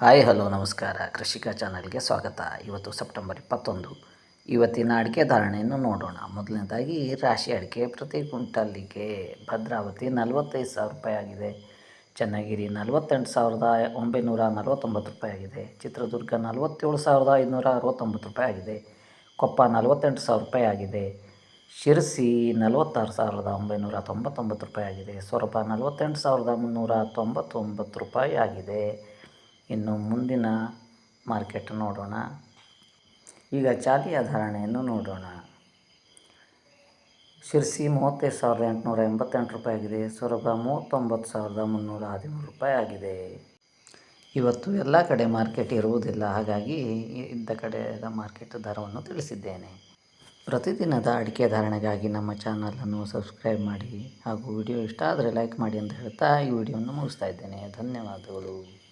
Hi, hello, ನಮಸ್ಕಾರ. ಕೃಷಿಕ ಚಾನಲ್ಗೆ ಸ್ವಾಗತ. ಇವತ್ತು ಸೆಪ್ಟೆಂಬರ್ ಇಪ್ಪತ್ತೊಂದು. ಇವತ್ತಿನ ಅಡಿಕೆ ಧಾರಣೆಯನ್ನು ನೋಡೋಣ. ಮೊದಲನೇದಾಗಿ, ರಾಶಿ ಅಡಿಕೆ ಪ್ರತಿ ಕ್ವಿಂಟಲ್ಲಿಗೆ ಭದ್ರಾವತಿ ನಲವತ್ತೈದು ಸಾವಿರ ರೂಪಾಯಿ ಆಗಿದೆ. ಚನ್ನಗಿರಿ ನಲವತ್ತೆಂಟು ಸಾವಿರದ ಒಂಬೈನೂರ ನಲವತ್ತೊಂಬತ್ತು ರೂಪಾಯಿ ಆಗಿದೆ. ಚಿತ್ರದುರ್ಗ ನಲವತ್ತೇಳು ಸಾವಿರದ ಐನೂರ ಅರವತ್ತೊಂಬತ್ತು ರೂಪಾಯಿ ಆಗಿದೆ. ಕೊಪ್ಪ ನಲವತ್ತೆಂಟು ಸಾವಿರ ರೂಪಾಯಿ ಆಗಿದೆ. ಶಿರಸಿ ನಲವತ್ತಾರು ಸಾವಿರದ ಒಂಬೈನೂರ ತೊಂಬತ್ತೊಂಬತ್ತು ರೂಪಾಯಿ ಆಗಿದೆ. ಸೊರಬ ನಲವತ್ತೆಂಟು ಸಾವಿರದ ಮುನ್ನೂರ ತೊಂಬತ್ತೊಂಬತ್ತು ರೂಪಾಯಿ ಆಗಿದೆ. ಇನ್ನು ಮುಂದಿನ ಮಾರ್ಕೆಟ್ ನೋಡೋಣ. ಈಗ ಚಾಲಿಯ ಧಾರಣೆಯನ್ನು ನೋಡೋಣ. ಶಿರ್ಸಿ ಮೂವತ್ತೈದು ಸಾವಿರದ ಎಂಟುನೂರ ಎಂಬತ್ತೆಂಟು ರೂಪಾಯಿ ಆಗಿದೆ. ಸೊರಬ ಮೂವತ್ತೊಂಬತ್ತು ಸಾವಿರದ ಮುನ್ನೂರ ಹದಿಮೂರು ರೂಪಾಯಿ ಆಗಿದೆ. ಇವತ್ತು ಎಲ್ಲ ಕಡೆ ಮಾರ್ಕೆಟ್ ಇರುವುದಿಲ್ಲ. ಹಾಗಾಗಿ ಇದ್ದ ಕಡೆಯ ಮಾರ್ಕೆಟ್ ದರವನ್ನು ತಿಳಿಸಿದ್ದೇನೆ. ಪ್ರತಿದಿನದ ಅಡಿಕೆ ಧಾರಣೆಗಾಗಿ ನಮ್ಮ ಚಾನಲನ್ನು ಸಬ್ಸ್ಕ್ರೈಬ್ ಮಾಡಿ ಹಾಗೂ ವಿಡಿಯೋ ಇಷ್ಟ ಆದರೆ ಲೈಕ್ ಮಾಡಿ ಅಂತ ಹೇಳ್ತಾ ಈ ವಿಡಿಯೋವನ್ನು ಮುಗಿಸ್ತಾ ಇದ್ದೇನೆ. ಧನ್ಯವಾದಗಳು.